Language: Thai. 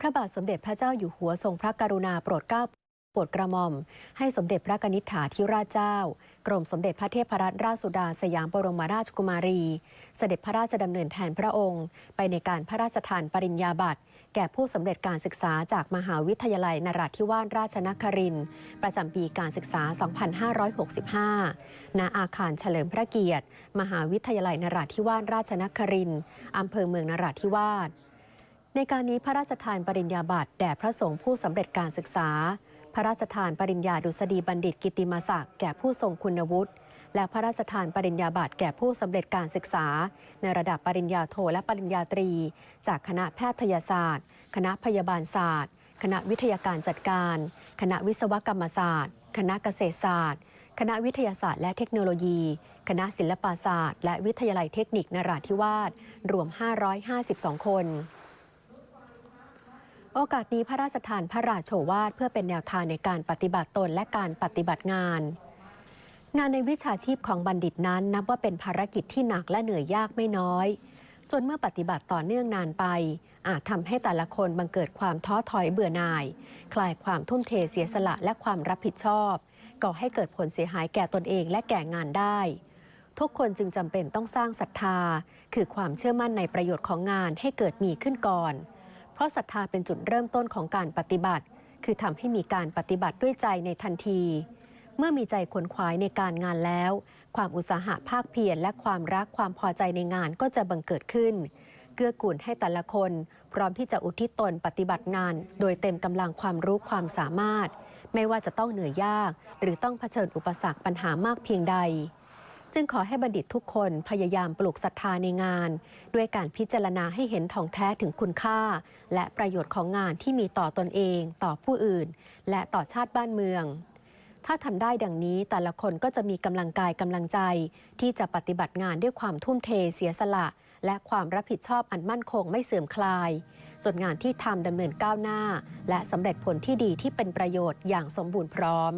พระบาทสมเด็จพระเจ้าอยู่หัวทรงพระกรุณาโปรดเกล้าโปรดกระหม่อม ให้สมเด็จพระกนิษฐาธิราชเจ้า กรมสมเด็จพระเทพรัตนราชสุดาสยามบรมราชกุมารี เสด็จพระราชดำเนินแทนพระองค์ ไปในการพระราชทานปริญญาบัตรแก่ผู้สำเร็จการศึกษาจากมหาวิทยาลัยนราธิวาสราชนครินทร์ประจำปีการศึกษา 2565 ณ อาคารเฉลิมพระเกียรติ มหาวิทยาลัยนราธิวาสราชนครินทร์อำเภอเมืองนราธิวาส ในการนี้พระราชทานปริญญาบัตรแด่พระสงฆ์ผู้สำเร็จการศึกษา พระราชทานปริญญาดุษฎีบัณฑิตกิติมศักดิ์แก่ผู้ทรงคุณวุฒิและพระราชทานปริญญาบัตรแก่ผู้สำเร็จการศึกษา ในระดับปริญญาโทและปริญญาตรี จากคณะแพทยศาสตร์ คณะพยาบาลศาสตร์ คณะวิทยาการจัดการ คณะวิศวกรรมศาสตร์ คณะเกษตรศาสตร์ คณะวิทยาศาสตร์และเทคโนโลยี คณะศิลปศาสตร์ และวิทยาลัยเทคนิคนราธิวาสรวม 552 คน โอกาสนี้พระราชทานพระราชโชวาทเพื่อเป็นแนวทางในการปฏิบัติตนและการปฏิบัติงาน งานในวิชาชีพของบัณฑิตนั้น นับว่าเป็นภารกิจที่หนักและเหนื่อยยากไม่น้อย จนเมื่อปฏิบัติต่อเนื่องนานไป อาจทำให้แต่ละคนบังเกิดความท้อถอยเบื่อหน่าย คลายความทุ่มเทเสียสละและความรับผิดชอบก่อให้เกิดผลเสียหายแก่ตนเองและแก่งานได้ ทุกคนจึงจำเป็นต้องสร้างศรัทธา คือความเชื่อมั่นในประโยชน์ของงานให้เกิดมีขึ้นก่อน ราะศรัทธาเป็นจุดเริ่มต้นของการปฏิบัติ คือทำให้มีการปฏิบัติด้วยใจในทันที เมื่อมีใจขวนขวายในการงานแล้ว ความอุตสาหะภาคเพียรและความรักความพอใจในงานก็จะบังเกิดขึ้น เกื้อกูลให้แต่ละคน พร้อมที่จะอุทิศตนปฏิบัติงาน โดยเต็มกำลังความรู้ความสามารถ ไม่ว่าจะต้องเหนื่อยยาก หรือต้องเผชิญอุปสรรคปัญหามากเพียงใด จึงขอให้บัณฑิตทุกคนพยายามปลูกศรัทธาในงาน ด้วยการพิจารณาให้เห็นท่องแท้ถึงคุณค่า และประโยชน์ของงานที่มีต่อตนเอง ต่อผู้อื่น และต่อชาติบ้านเมือง ถ้าทำได้ดังนี้แต่ละคนก็จะมีกำลังกายกำลังใจ ที่จะปฏิบัติงานด้วยความทุ่มเทเสียสละ และความรับผิดชอบอันมั่นคงไม่เสื่อมคลาย จนงานที่ทำดำเนินก้าวหน้า และสำเร็จผลที่ดีที่เป็นประโยชน์อย่างสมบูรณ์พร้อม